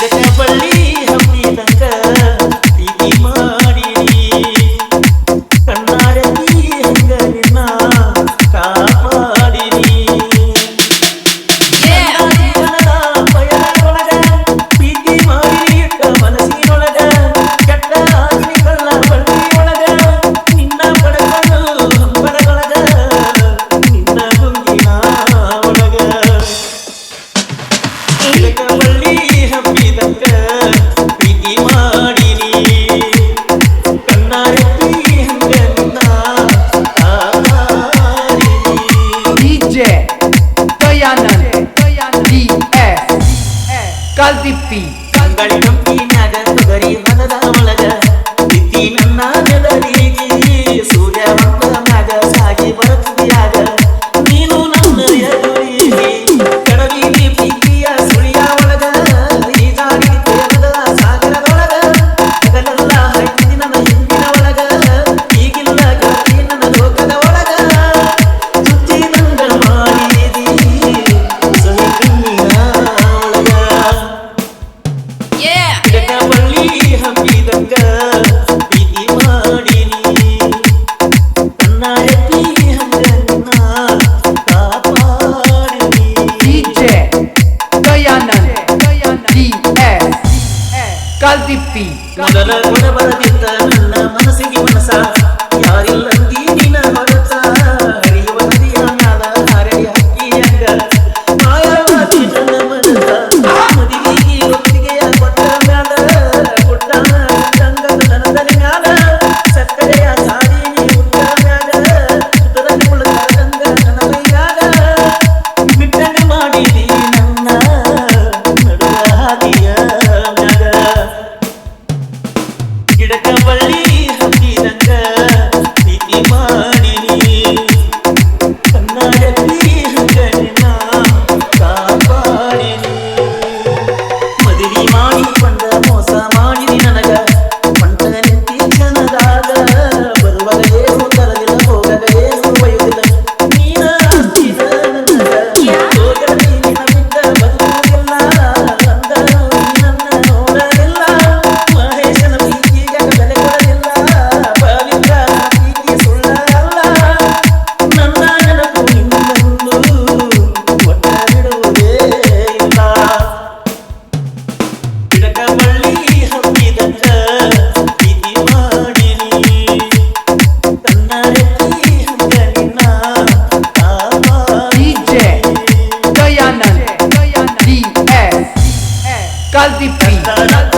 the temple. கல்விப்பி. கங்களிலும் நடந்துகரி மனதா ಕಾಲ್ದಿಪ್ಪಿ ಮೊದಲ ಗುಣಬಲದಿಂದ ನನ್ನ ಮನಸ್ಸಿಗೆ ಮನಸ್ಸ Faz de Pinto.